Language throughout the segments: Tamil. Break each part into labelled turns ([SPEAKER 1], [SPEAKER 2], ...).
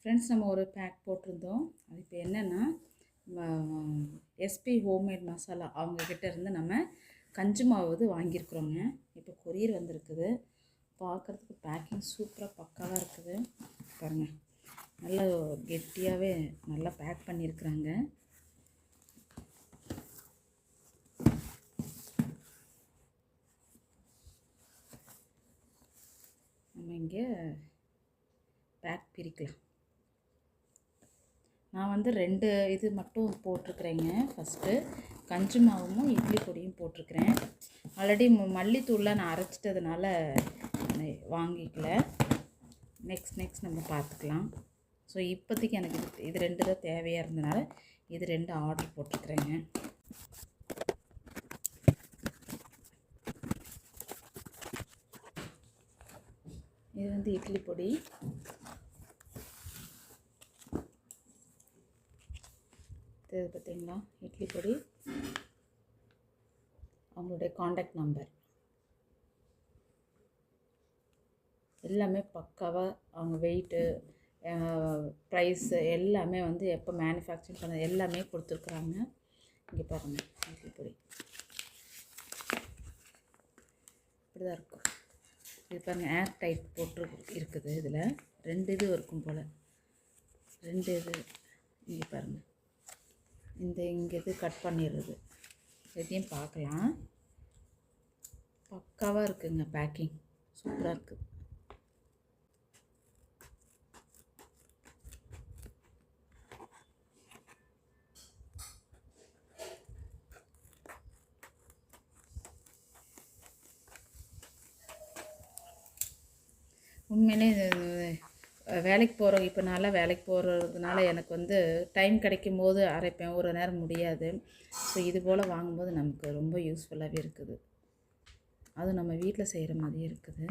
[SPEAKER 1] ஃப்ரெண்ட்ஸ் நம்ம ஒரு பேக் போட்டிருந்தோம். அது இப்போ என்னென்னா எஸ்பி ஹோம்மேட் மசாலா அவங்கக்கிட்ட இருந்து நம்ம கஞ்சி மாவு வந்து வாங்கியிருக்குறோங்க. இப்போ கொரியர் வந்திருக்குது. பார்க்குறதுக்கு பேக்கிங் சூப்பராக பக்காவாக இருக்குது. பாருங்கள் நல்லா கெட்டியாகவே நல்லா பேக் பண்ணியிருக்கிறாங்க. நம்ம இங்கே பேக் பிரிக்கலாம். நான் வந்து ரெண்டு இது மட்டும் போட்டிருக்கிறேங்க. ஃபஸ்ட்டு கஞ்சி மாவும் இட்லி பொடியும் போட்டிருக்கிறேன். ஆல்ரெடி மல்லித்தூள்லாம் நான் அரைச்சிட்டதுனால வாங்கிக்கல. நெக்ஸ்ட் நெக்ஸ்ட் நம்ம பார்த்துக்கலாம். ஸோ இப்போதைக்கு எனக்கு இது இது ரெண்டு தான் தேவையாக இருந்தனால இது ரெண்டு ஆர்டர் போட்டிருக்கிறேங்க. இது வந்து இட்லி பொடி. இது பார்த்திங்களா இட்லி பொடி. அவங்களுடைய காண்டாக்ட் நம்பர் எல்லாமே பக்காவாக அவங்க வெயிட்டு ப்ரைஸு எல்லாமே வந்து எப்போ மேனுஃபேக்சரிங் பண்ண எல்லாமே கொடுத்துருக்குறாங்க. இங்கே பாருங்கள் இட்லி பொடி. இப்படி தான் இருக்கும். இது பாருங்கள் ஏர் டைட் போட்டு இருக்குது இதில். ரெண்டு இது இருக்கும் போல். ரெண்டு இது இங்கே பாருங்கள் இந்த இங்கே இது கட் பண்ணிடுறது இதையும் பார்க்கலாம் பக்காவாக இருக்குங்க பேக்கிங் சூப்பராக இருக்குது உண்மையிலே இது வேலைக்கு போகிறோம் இப்போ நல்லா வேலைக்கு போகிறதுனால எனக்கு வந்து டைம் கிடைக்கும் போது அரைப்பேன் ஒரு நேரம் முடியாது. ஸோ இது போல் வாங்கும்போது நமக்கு ரொம்ப யூஸ்ஃபுல்லாகவே இருக்குது. அதுவும் நம்ம வீட்டில் செய்கிற மாதிரியே இருக்குது.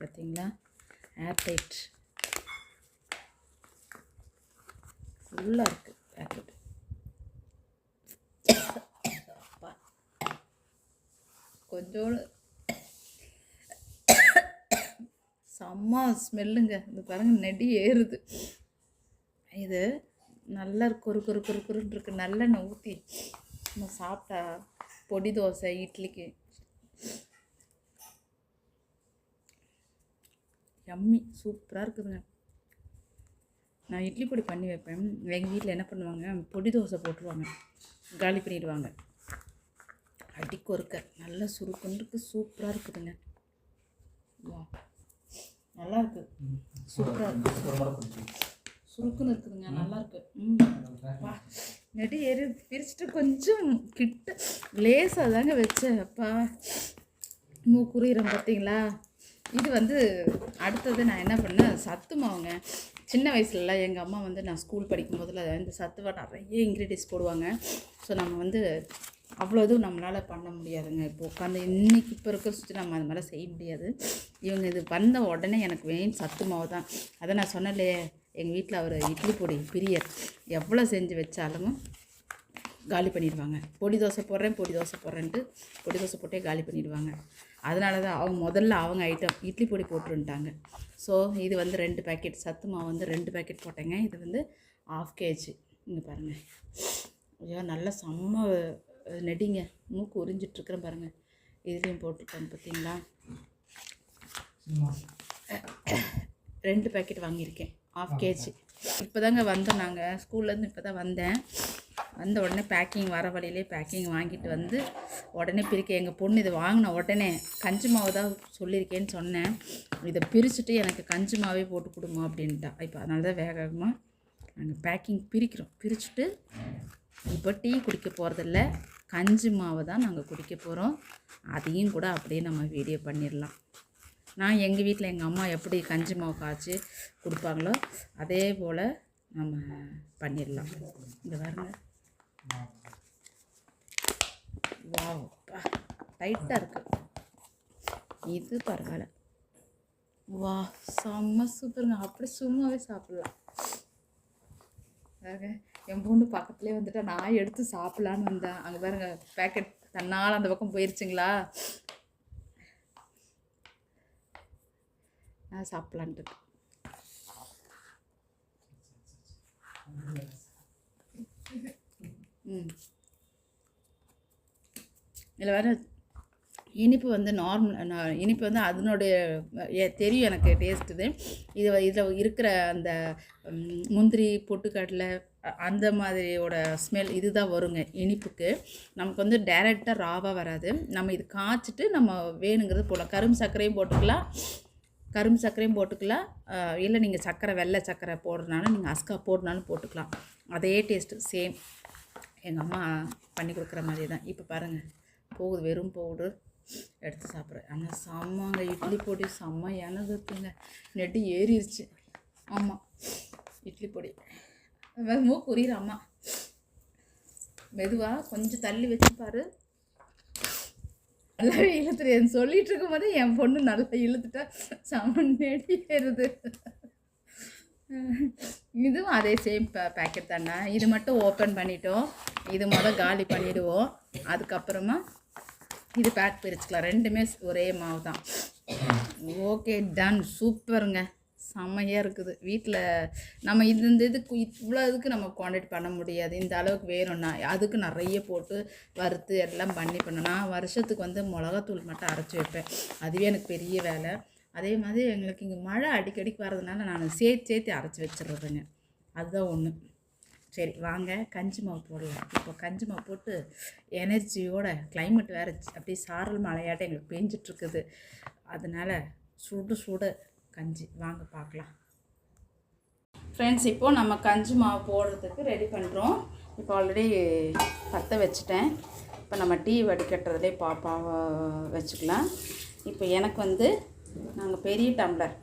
[SPEAKER 1] பார்த்திங்களா ஏர்டைட் ஃபுல்லாக இருக்குது பேக்கெட் கொஞ்சோண்டு செம்ம ஸ்மெல்லுங்க. இந்த பாருங்க நெடி ஏறுது. இது நல்லா குறு குறு குறு கொருன்னு நல்லெண்ணெய் ஊற்றி நம்ம சாப்பிட்டா பொடி தோசை இட்லிக்கு. யம்மி சூப்பராக இருக்குதுங்க. நான் இட்லி பொடி பண்ணி வைப்பேன். எங்கள் வீட்டில் என்ன பண்ணுவாங்க? பொடி தோசை போட்டுருவாங்க. காலி பண்ணிடுவாங்க. அடி கொறுக்க. நல்லா சுருக்குன்னு இருக்குது சூப்பராக இருக்குதுங்க. வா. நல்லா இருக்கு சூப்பராக இருக்கு. சுருக்குன்னு இருக்குதுங்க நல்லா இருக்கு நடி நெடி ஏறி பிரிச்சுட்டு கொஞ்சம் கிட்ட லேசாக தாங்க வச்சேன். அப்பா மூக்குறீரம் பார்த்தீங்களா இது வந்து அடுத்தது நான் என்ன பண்ணேன் சத்து மாவுங்க. சின்ன வயசுலலாம் எங்கள் அம்மா வந்து நான் ஸ்கூல் படிக்கும் போதில் இந்த சத்துவை நிறைய இன்க்ரீடியன்ஸ் போடுவாங்க. ஸோ நம்ம வந்து அவ்வளோ இதுவும் நம்மளால் பண்ண முடியாதுங்க. இப்போ உட்காந்து இன்றைக்கி இப்போ இருக்கிற சுற்றி நம்ம அது மாதிரிலாம் செய்ய முடியாது. இவங்க இது வந்த உடனே எனக்கு மெயின் சத்து மாவு தான். அதை நான் சொன்னலையே எங்கள் வீட்டில் அவர் இட்லி பொடி பிரியர். எவ்வளோ செஞ்சு வச்சாலும் காலி பண்ணிடுவாங்க. பொடி தோசை போடுறேன் பொடி தோசை போடுறேன்ட்டு பொடி தோசை போட்டே காலி பண்ணிடுவாங்க. அதனால தான் அவங்க முதல்ல அவங்க ஐட்டம் இட்லி பொடி போட்டுருந்துட்டாங்க ஸோ இது வந்து ரெண்டு பேக்கெட் சத்து மாவு வந்து ரெண்டு பேக்கெட் போட்டேங்க. இது வந்து ஆஃப் கேஜி இங்கே பாருங்கள் ஐயோ நல்லா செம்ம நெடிங்க. மூக்கு உறிஞ்சிட்ருக்குறேன் பாருங்கள் இதுலேயும் போட்டிருக்கேன் பார்த்தீங்களா ரெண்டு பேக்கெட் வாங்கியிருக்கேன். ஆஃப் கேஜி இப்போ தாங்க வந்தோம் நாங்கள் ஸ்கூல்லேருந்து இப்போ தான் வந்தேன். வந்த உடனே பேக்கிங் வர வழியிலே பேக்கிங் வாங்கிட்டு வந்து உடனே பிரிக்க எங்கள் பொண்ணு இதை வாங்கின உடனே கஞ்சி மாவு தான் சொல்லியிருக்கேன்னு சொன்னேன். இதை பிரிச்சுட்டு எனக்கு கஞ்சி மாவே போட்டு கொடுங்க அப்படின்ட்டா. இப்போ அதனால தான் வேக வேகமாக நாங்கள் பேக்கிங் பிரிக்கிறோம். பிரிச்சுட்டு இப்போ டீ குடிக்க போகிறதில்ல கஞ்சி மாவை தான் நாங்கள் குடிக்க போகிறோம் அதையும் கூட அப்படியே நம்ம வீடியோ பண்ணிடலாம் நான் எங்கள் வீட்டில் எங்கள் அம்மா எப்படி கஞ்சி மாவு காய்ச்சி கொடுப்பாங்களோ அதே போல் நம்ம பண்ணிடலாம் இந்த பாருங்க. வாவ் டைட்டாக இருக்குது இது பரவாயில்ல. வா செம்ம சூப்பருங்க. அப்படி சும்மாவே சாப்பிட்லாம். என் பூண்டு பக்கத்துலேயே வந்துட்டு நான் எடுத்து சாப்பிட்லான்னு வந்தேன். அங்கே பாருங்க பேக்கெட் தன்னால் அந்த பக்கம் போயிருச்சுங்களா? நான் சாப்பிட்லான்ட்டு ம். இதில் வேறு இனிப்பு வந்து நார்மல் இனிப்பு வந்து அதனுடைய தெரியும் எனக்கு டேஸ்ட் இது இது இதில் இருக்கிற அந்த முந்திரி பொட்டுக்கடலை அந்த மாதிரியோட ஸ்மெல் இதுதான் வருங்க இனிப்புக்கு. நமக்கு வந்து டைரெக்டாக ராவாக வராது. நம்ம இது காய்ச்சிட்டு நம்ம வேணுங்கிறது போடலாம். கரும்பு சர்க்கரையும் போட்டுக்கலாம். கரும்பு சர்க்கரையும் போட்டுக்கலாம். இல்லை நீங்கள் சர்க்கரை வெள்ளை சர்க்கரை போடுறனாலும் நீங்கள் அஸ்கா போடுறனாலும் போட்டுக்கலாம். அதே டேஸ்ட்டு சேம் எங்கள் அம்மா பண்ணி கொடுக்குற மாதிரி தான் இப்போ பாருங்கள் போகுது வெறும் பவுடர் எடுத்து சாப்பிட்றேன். ஆனால் செம்மங்க. இட்லி பொடி செம்ம எனதுங்க நெட்டு ஏறிடுச்சு ஆமாம் இட்லி பொடி. மூக்கு உரியிற அம்மா. மெதுவாக கொஞ்சம் தள்ளி வச்சு பாரு. நல்லாவே இழுத்துரு. சொல்லிட்டு இருக்கும் போதே என் பொண்ணு நல்லா இழுத்துட்டா செம்ம நெடி ஏறுது. இதுவும் அதே சேம் பேக்கெட் தானே. இது மட்டும் ஓப்பன் பண்ணிட்டோம். இது மொதல் காலி பண்ணிவிடுவோம் அதுக்கப்புறமா இது பேக் பிரிச்சுக்கலாம் ரெண்டுமே ஒரே மாவு தான் ஓகே டன் சூப்பருங்க. செம்மையாக இருக்குது. வீட்டில் நம்ம இந்த இந்த இதுக்கு இவ்வளோ இதுக்கு நம்ம குவான்டிட்டி பண்ண முடியாது. இந்த அளவுக்கு வேணும்னா அதுக்கு நிறைய போட்டு வறுத்து எல்லாம் பண்ணி பண்ணணும். நான் வருஷத்துக்கு வந்து மிளகாத்தூள் மட்டும் அரைச்சி வைப்பேன். அதுவே எனக்கு பெரிய வேலை. அதே மாதிரி எங்களுக்கு இங்கே மழை அடிக்கடிக்கு வர்றதுனால நான் சேர்த்து சேர்த்து அரைச்சி வச்சிடுறதுங்க. அதுதான் ஒன்று சரி வாங்க. கஞ்சி மாவு போடலாம். இப்போ கஞ்சி மாவு போட்டு எனர்ஜியோட கிளைமேட் வேறு அப்படியே சாரல் மழையாட்டம் எங்களுக்கு பேஞ்சிட்ருக்குது. அதனால் சுடு சுடு கஞ்சி. வாங்க பார்க்கலாம். ஃப்ரெண்ட்ஸ் இப்போது நம்ம கஞ்சி மாவு போடுறதுக்கு ரெடி பண்ணுறோம் இப்போ ஆல்ரெடி பற்ற வச்சுட்டேன். இப்போ நம்ம டீ வடிகட்டுறதுலே பாப்பா வச்சுக்கலாம். இப்போ எனக்கு வந்து நாங்கள் பெரிய டம்ளர்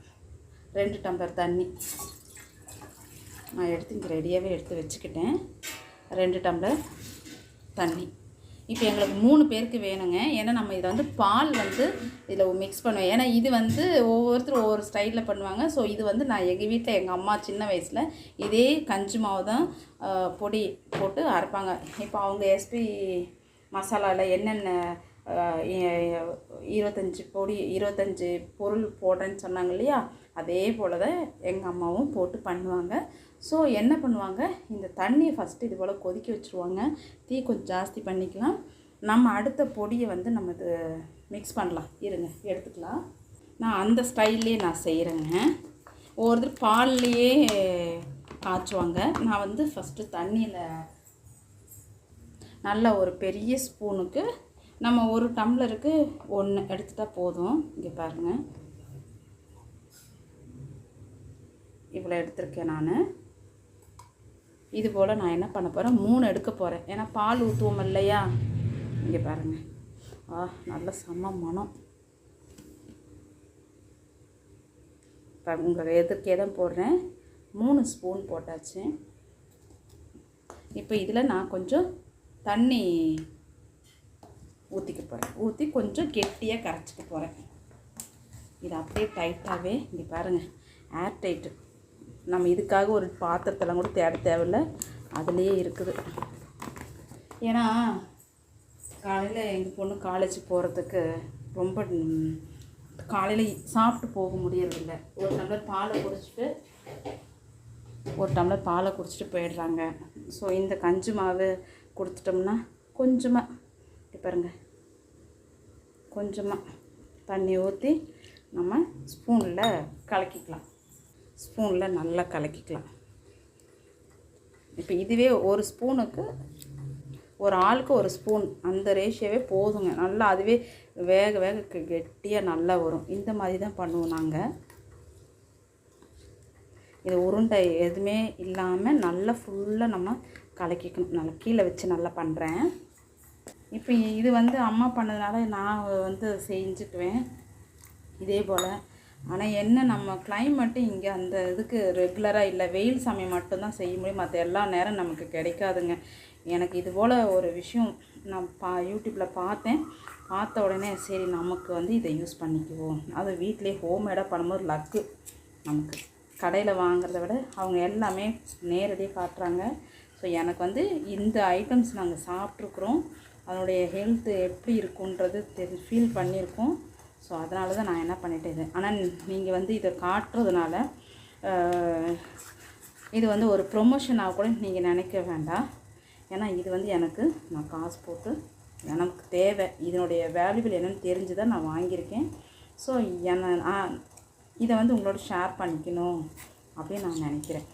[SPEAKER 1] ரெண்டு டம்ளர் தண்ணி. நான் எடுத்து இங்கே ரெடியாகவே எடுத்து வச்சுக்கிட்டேன். ரெண்டு டம்ளர் தண்ணி. இப்போ எங்களுக்கு மூணு பேருக்கு வேணுங்க. ஏன்னா நம்ம இதை வந்து பால் வந்து இதில் மிக்ஸ் பண்ணுவோம். ஏன்னா இது வந்து ஒவ்வொருத்தரும் ஒவ்வொரு ஸ்டைலில் பண்ணுவாங்க. ஸோ இது வந்து நான் எங்கள் வீட்டில் எங்கள் அம்மா சின்ன வயசில் இதே கஞ்சி மாவு தான் பொடி போட்டு அரைப்பாங்க. இப்போ அவங்க எஸ்பி மசாலாவில் என்னென்ன இருபத்தஞ்சி பொடி இருபத்தஞ்சி பொருள் போடுறேன்னு சொன்னாங்க இல்லையா? அதே போல் தான் எங்கள் அம்மாவும் போட்டு பண்ணுவாங்க. ஸோ என்ன பண்ணுவாங்க? இந்த தண்ணியை ஃபஸ்ட்டு இது போல் கொதிக்க வச்சுருவாங்க. தீ கொஞ்சம் ஜாஸ்தி பண்ணிக்கலாம். நம்ம அடுத்த பொடியை வந்து நம்ம இது மிக்ஸ் பண்ணலாம். இருங்க எடுத்துக்கலாம். நான் அந்த ஸ்டைல்லே நான் செய்கிறேங்க ஒவ்வொருத்தர் பால்லையே காய்ச்சுவாங்க. நான் வந்து ஃபஸ்ட்டு தண்ணியில் நல்ல ஒரு பெரிய ஸ்பூனுக்கு நம்ம ஒரு டம்ளருக்கு ஒன்று எடுத்துட்டால் போதும். இங்கே பாருங்கள் இவ்வளோ எடுத்திருக்கேன் நான். இது போல் நான் என்ன பண்ண போகிறேன் மூணு எடுக்க போகிறேன் ஏன்னா பால் ஊற்றுவோம் இல்லையா? இங்கே பாருங்கள் ஆ நல்ல செம்ம மனம் இப்போ உங்கள் எதிர்க்கே தான் போடுறேன். மூணு ஸ்பூன் போட்டாச்சு. இப்போ இதில் நான் கொஞ்சம் தண்ணி ஊற்றிக்க போகிறேன் ஊற்றி கொஞ்சம் கெட்டியாக கரைச்சிக்க போகிறேன் இது அப்படியே டைட்டாகவே இங்கே பாருங்கள் ஏர் டைட்டு நம்ம இதுக்காக ஒரு பாத்திரத்தெல்லாம் கூட தேட தேவையில்ல. அதுலேயே இருக்குது. ஏன்னா காலையில் எங்கள் பொண்ணு காலேஜ் போகிறதுக்கு ரொம்ப காலையில் சாப்பிட்டு போக முடியறதில்ல. ஒரு டம்ளர் பாலை குடிச்சிட்டு ஒரு டம்ளர் பாலை குடிச்சிட்டு போயிடுறாங்க. ஸோ இந்த கஞ்சி மாவு கொடுத்துட்டோம்னா கொஞ்சமாக இப்ப பாருங்க கொஞ்சமாக தண்ணி ஊற்றி நம்ம ஸ்பூனில் கலக்கிக்கலாம். ஸ்பூனில் நல்லா கலக்கிக்கலாம். இப்போ இதுவே ஒரு ஸ்பூனுக்கு ஒரு ஆளுக்கு ஒரு ஸ்பூன். அந்த ரேஷியோவே போதுங்க. நல்லா அதுவே வேக வேக கெட்டியாக நல்லா வரும். இந்த மாதிரி தான் பண்ணுவோம் நாங்கள் இது உருண்டை எதுவுமே இல்லாமல் நல்லா ஃபுல்லாக நம்ம கலக்கிக்கணும். நல்லா கீழே வச்சு நல்லா பண்ணுறேன் இப்போ இது வந்து அம்மா பண்ணதுனால நான் வந்து செஞ்சுக்குவேன். இதே போல். ஆனால் என்ன நம்ம கிளைமேட்டு இங்கே அந்த இதுக்கு ரெகுலராக இல்லை. வெயில் சமயம் மட்டும்தான் செய்ய முடியும். மற்ற எல்லா நேரம் நமக்கு கிடைக்காதுங்க. எனக்கு இது போல் ஒரு விஷயம் நான் பா யூடியூப்பில் பார்த்தேன். பார்த்த உடனே சரி நமக்கு வந்து இதை யூஸ் பண்ணிக்குவோம். அது வீட்டிலே ஹோம்மேடாக பண்ணும்போது லக்கு நமக்கு. கடையில் வாங்குறத விட அவங்க எல்லாமே நேரடியாக காட்டுறாங்க. ஸோ எனக்கு வந்து இந்த ஐட்டம்ஸ் நாங்கள் சாப்பிட்ருக்குறோம் அதனுடைய ஹெல்த்து எப்படி இருக்குன்றது தெரி ஃபீல் பண்ணியிருக்கோம். ஸோ அதனால தான் நான் என்ன பண்ணிட்டேன் ஆனால் நீங்கள் வந்து இதை காட்டுறதுனால இது வந்து ஒரு ப்ரொமோஷனாக கூட நீங்கள் நினைக்க வேண்டாம். ஏன்னா இது வந்து எனக்கு நான் காசு போட்டு எனக்கு தேவை. இதனுடைய வேல்யூபிள் என்னன்னு தெரிஞ்சு தான் நான் வாங்கியிருக்கேன். ஸோ என்ன நான் இதை வந்து உங்களோட ஷேர் பண்ணிக்கணும் அப்படின்னு நான் நினைக்கிறேன்.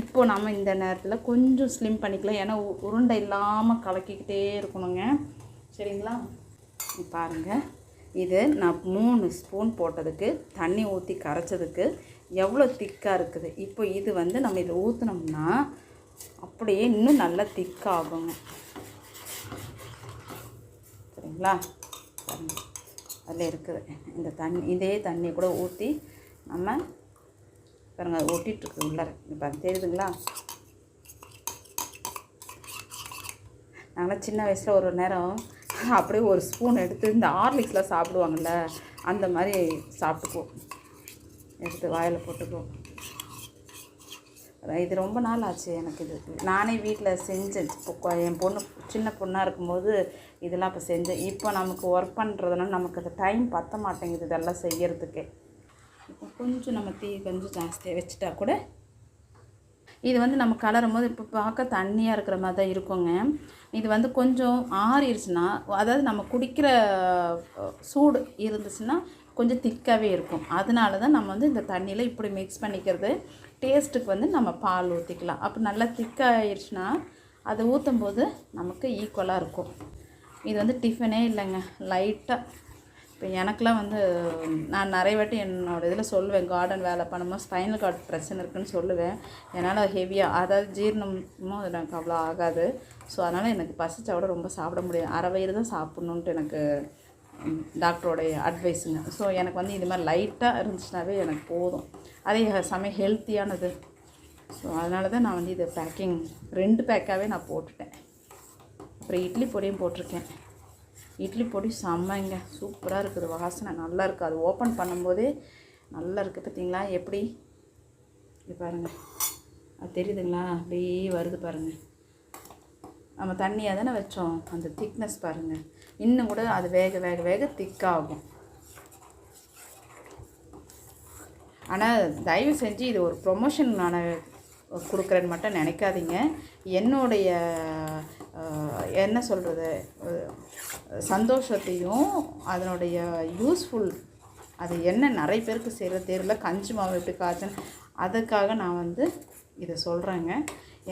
[SPEAKER 1] இப்போ நம்ம இந்த நேரத்தில் கொஞ்சம் ஸ்லிம் பண்ணிக்கலாம். ஏன்னா உருண்டை இல்லாமல் கலக்கிக்கிட்டே இருக்கணுங்க. சரிங்களா? பாருங்கள் இது நான் மூணு ஸ்பூன் போட்டதுக்கு தண்ணி ஊற்றி கரைச்சதுக்கு எவ்வளோ திக்காக இருக்குது. இப்போ இது வந்து நம்ம இதில் ஊற்றினோம்னா அப்படியே இன்னும் நல்லா திக்காகுங்க. சரிங்களா? அதில் இருக்குது. இந்த தண்ணி இதே தண்ணி கூட ஊற்றி நம்ம பாருங்க அது ஒட்டிகிட்ருக்கு உள்ளார. இப்போ தெரியுதுங்களா? நாங்களாம் சின்ன வயசில் ஒரு நேரம் அப்படியே ஒரு ஸ்பூன் எடுத்து இந்த ஹார்லிக்ஸ்லாம் சாப்பிடுவாங்கள்ல அந்த மாதிரி சாப்பிட்டுக்குவோம் எடுத்து வாயில் போட்டுக்குவோம் இது ரொம்ப நாள் ஆச்சு எனக்கு இது. நானே வீட்டில் செஞ்சேன். இப்போ என் பொண்ணு சின்ன பொண்ணாக இருக்கும்போது இதெல்லாம் இப்போ செஞ்சேன். இப்போ நமக்கு ஒர்க் பண்ணுறதுனால நமக்கு அது டைம் பற்ற மாட்டேங்குது இதெல்லாம் செய்கிறதுக்கே இப்போ கொஞ்சம் நம்ம தீ கொஞ்சம் ஜாஸ்தியாக வச்சுட்டா கூட இது வந்து நம்ம கலரும் போது இப்போ பார்க்க தண்ணியாக இருக்கிற மாதிரி தான் இருக்குங்க. இது வந்து கொஞ்சம் ஆறிடுச்சுன்னா அதாவது நம்ம குடிக்கிற சூடு இருந்துச்சுன்னா கொஞ்சம் திக்காகவே இருக்கும். அதனால தான் நம்ம வந்து இந்த தண்ணியில் இப்படி மிக்ஸ் பண்ணிக்கிறது. டேஸ்ட்டுக்கு வந்து நம்ம பால் ஊற்றிக்கலாம் அப்போ நல்லா திக்காகிடுச்சுன்னா அதை ஊற்றும் போது நமக்கு ஈக்குவலாக இருக்கும். இது வந்து டிஃபனே இல்லைங்க. லைட்டாக இப்போ எனக்கெலாம் வந்து நான் நிறைய வாட்டி என்னோட இதில் சொல்லுவேன் கார்டன் வேலை பண்ணும்போது ஸ்பைனல் கார்டு பிரச்சனை இருக்குன்னு சொல்லுவேன். என்னால் ஹெவியாக அதாவது ஜீரணமும் எனக்கு அவ்வளோ ஆகாது. ஸோ அதனால் எனக்கு பசிச்சா ரொம்ப சாப்பிட முடியாது. அரை வயிறு தான் சாப்பிட்ணுன்ட்டு எனக்கு டாக்டரோடைய அட்வைஸுங்க. ஸோ எனக்கு வந்து இது மாதிரி லைட்டாக இருந்துச்சுனாவே எனக்கு போதும். அதே சமயம் ஹெல்த்தியானது ஸோ அதனால தான் நான் வந்து இதை பேக்கிங் ரெண்டு பேக்காகவே நான் போட்டுட்டேன். அப்புறம் இட்லி பொடியும் போட்டிருக்கேன். இட்லி பொடி செம்மங்க. சூப்பராக இருக்குது. வாசனை நல்லா இருக்குது அது ஓப்பன் பண்ணும்போதே நல்லா இருக்குது பார்த்தீங்களா எப்படி? இது பாருங்கள் அது தெரியுதுங்களா? அப்படியே வருது பாருங்கள் நம்ம தண்ணியாக தானே வச்சோம். அந்த திக்னஸ் பாருங்கள் இன்னும் கூட அது வேக வேக வேக திக்காகும் ஆனால் தயவு செஞ்சு இது ஒரு ப்ரொமோஷன் நான் கொடுக்குறேன்னு மட்டும் நினைக்காதீங்க. என்னுடைய என்ன சொல்கிறது சந்தோஷத்தையும் அதனுடைய யூஸ்ஃபுல் அது என்ன நிறைய பேருக்கு செய்கிற தெரியல. கஞ்சி மாவு எப்படி காய்ச்சணும் அதுக்காக நான் வந்து இதை சொல்கிறேங்க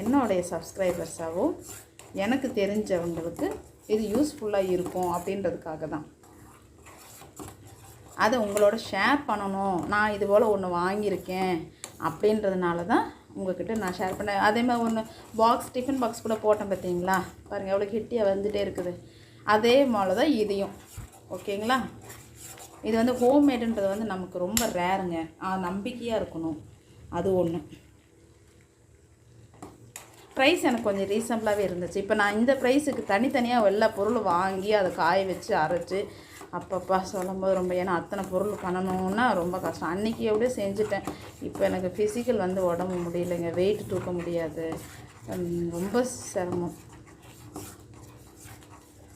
[SPEAKER 1] என்னுடைய சப்ஸ்கிரைபர்ஸாகவும் எனக்கு தெரிஞ்சவங்களுக்கு இது யூஸ்ஃபுல்லாக இருக்கும் அப்படின்றதுக்காக தான். அதை உங்களோட ஷேர் பண்ணணும். நான் இது போல் ஒன்று வாங்கியிருக்கேன் அப்படின்றதுனால தான் உங்கள்கிட்ட நான் ஷேர் பண்ணேன். அதே மாதிரி ஒன்று பாக்ஸ் டிஃபன் பாக்ஸ் கூட போட்டேன் பார்த்தீங்களா? பாருங்கள் எவ்வளோ கெட்டியாக வந்துகிட்டே இருக்குது. அதே போல் தான் இதையும். ஓகேங்களா? இது வந்து ஹோம்மேடுன்றது வந்து நமக்கு ரொம்ப ரேருங்க நம்பிக்கையாக இருக்கணும். அது ஒன்று ப்ரைஸ் எனக்கு கொஞ்சம் ரீசனபிளாகவே இருந்துச்சு. இப்போ நான் இந்த ப்ரைஸுக்கு தனித்தனியாக எல்லா பொருளும் வாங்கி அதை காய வச்சு அரைச்சி அப்பப்பா சொல்லும்போது ரொம்ப ஏன்னா அத்தனை பொருள் பண்ணணுன்னா ரொம்ப கஷ்டம். அன்றைக்கி எப்படியோ செஞ்சுட்டேன். இப்போ எனக்கு ஃபிசிக்கல் வந்து உடம்பு முடியலைங்க. வெயிட் தூக்க முடியாது. ரொம்ப சிரமம்.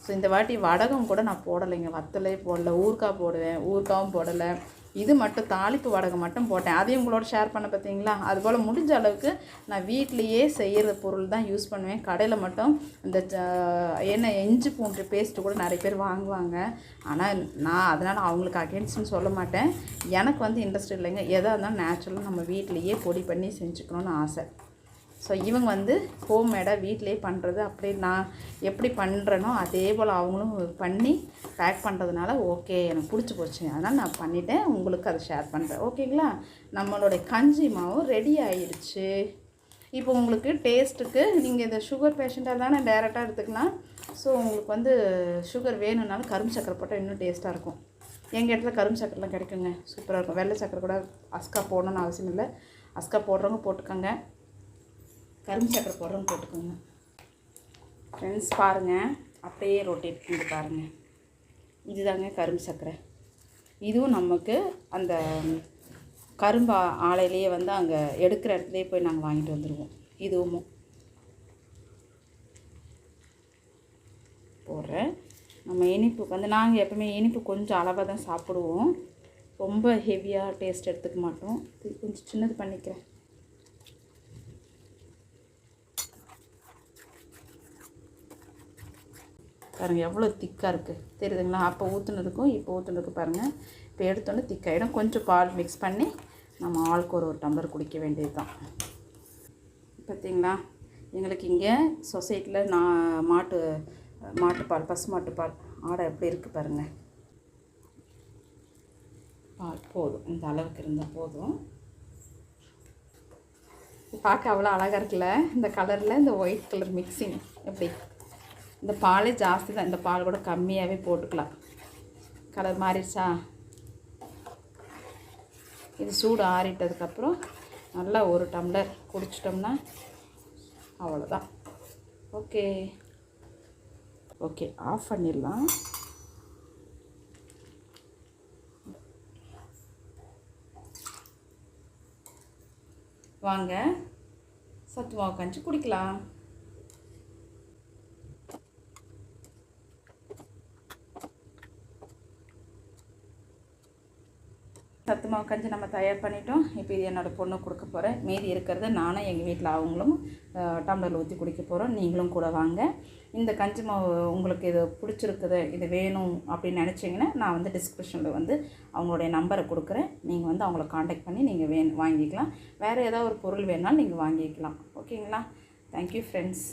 [SPEAKER 1] ஸோ இந்த வாட்டி வடகம் கூட நான் போடலைங்க. வத்தலே போடல. ஊறுகாய் போடுவேன். ஊறுகாவும் போடலை. இது மட்டும் தாளிப்பு வடகம் மட்டும் போட்டேன். அதையும் உங்களோட ஷேர் பண்ண பார்த்தீங்களா? அதுபோல் முடிஞ்ச அளவுக்கு நான் வீட்லேயே செய்கிற பொருள் தான் யூஸ் பண்ணுவேன். கடையில் மட்டும் இந்த ச- என்ன இஞ்சி பூண்டு பேஸ்ட்டு கூட நிறைய பேர் வாங்குவாங்க. ஆனால் நான் அதனால் அவங்களுக்கு அகேன்ஸ்ட்னு சொல்ல மாட்டேன். எனக்கு வந்து இன்ட்ரெஸ்ட் இல்லைங்க. எதாக இருந்தாலும் நேச்சுரலாக நம்ம வீட்லேயே பொடி பண்ணி செஞ்சுக்கணும்னு ஆசை. ஸோ இவங்க வந்து ஹோம் மேடாக வீட்டிலே பண்ணுறது அப்படி நான் எப்படி பண்ணுறேனோ அதே போல் அவங்களும் பண்ணி பேக் பண்ணுறதுனால ஓகே எனக்கு பிடிச்சி போச்சு. அதனால் நான் பண்ணிட்டேன். உங்களுக்கு அதை ஷேர் பண்ணுறேன் ஓகேங்களா நம்மளுடைய கஞ்சி மாவும் ரெடி ஆயிடுச்சு. இப்போ உங்களுக்கு டேஸ்ட்டுக்கு நீங்கள் இந்த சுகர் பேஷண்ட்டாக தானே டேரெக்டாக எடுத்துக்கலாம் ஸோ உங்களுக்கு வந்து சுகர் வேணும்னாலும் கரும்பு சக்கரை போட்டால் இன்னும் டேஸ்ட்டாக இருக்கும். எங்கள் இடத்துல கரும்பு சக்கரைலாம் கிடைக்குங்க. சூப்பராக இருக்கும். வெள்ளை சக்கரை கூட அஸ்கா போடணும்னு அவசியம் இல்லை. அஸ்கா போடுறவங்க போட்டுக்கோங்க. கரும்பு சக்கரை போடுறோம் போட்டுக்கோங்க. ஃப்ரெண்ட்ஸ் பாருங்கள் அப்படியே ரொட்டேட் பண்ணி பாருங்கள் இதுதாங்க கரும்பு சக்கரை. இதுவும் நமக்கு அந்த கரும்பு ஆலையிலேயே வந்து அங்கே எடுக்கிற இடத்துலையே போய் நாங்கள் வாங்கிட்டு வந்துடுவோம் இதுவும் போடுறேன். நம்ம இனிப்பு வந்து நாங்கள் எப்பவுமே இனிப்பு கொஞ்சம் அளவாக தான் சாப்பிடுவோம். ரொம்ப ஹெவியாக டேஸ்ட் எடுத்துக்க மாட்டோம். கொஞ்சம் சின்னது பண்ணிக்கிறேன். பாருங்கள் எவ்வளோ திக்காக இருக்குது தெரியுதுங்களா? அப்போ ஊற்றுனதுக்கும் இப்போ ஊற்றுனதுக்கும் பாருங்கள் இப்போ எடுத்தோன்னே திக்காயிடும் கொஞ்சம் பால் மிக்ஸ் பண்ணி நம்ம ஆளுக்கு ஒரு ஒரு டம்ளர் குடிக்க வேண்டியது தான் பார்த்திங்களா எங்களுக்கு இங்கே சொசைட்டியில் நான் மாட்டு மாட்டுப்பால் பசு மாட்டுப்பால் ஆடை எப்படி இருக்குது பாருங்கள் பால் போதும். இந்த அளவுக்கு இருந்தால் போதும். பார்க்க அவ்வளோ அழகாக இருக்குல்ல? இந்த கலரில் இந்த ஒயிட் கலர் மிக்சிங் எப்படி? இந்த பாலே ஜாஸ்தி தான். இந்த பால் கூட கம்மியாகவே போட்டுக்கலாம். கலர் மாறிடுச்சா? இது சூடு ஆறிட்டதுக்கப்புறம் நல்லா ஒரு டம்ளர் குடிச்சிட்டோம்னா அவ்வளோதான் ஓகே ஓகே ஆஃப் பண்ணிடலாம். வாங்க. சத்து மாவு கஞ்சி குடிக்கலாம். சத்து மாவு கஞ்சி நம்ம தயார் பண்ணிட்டோம். இப்போ இது என்னோடய பொண்ணு கொடுக்க போகிறேன் மீதி இருக்கிறத நானும் எங்கள் வீட்டில் அவங்களும் டம்ளரில் ஊற்றி குடிக்க போகிறோம் நீங்களும் கூட வாங்க. இந்த கஞ்சி மாவு உங்களுக்கு இது பிடிச்சிருக்குது இது வேணும் அப்படின்னு நினச்சிங்கன்னா நான் வந்து டிஸ்கிரிப்ஷனில் வந்து அவங்களுடைய நம்பரை கொடுக்குறேன். நீங்கள் வந்து அவங்கள காண்டாக்ட் பண்ணி நீங்கள் வே வாங்கிக்கலாம். வேறு ஏதாவது ஒரு பொருள் வேணாலும் நீங்கள் வாங்கிக்கலாம். ஓகேங்களா? Thank you friends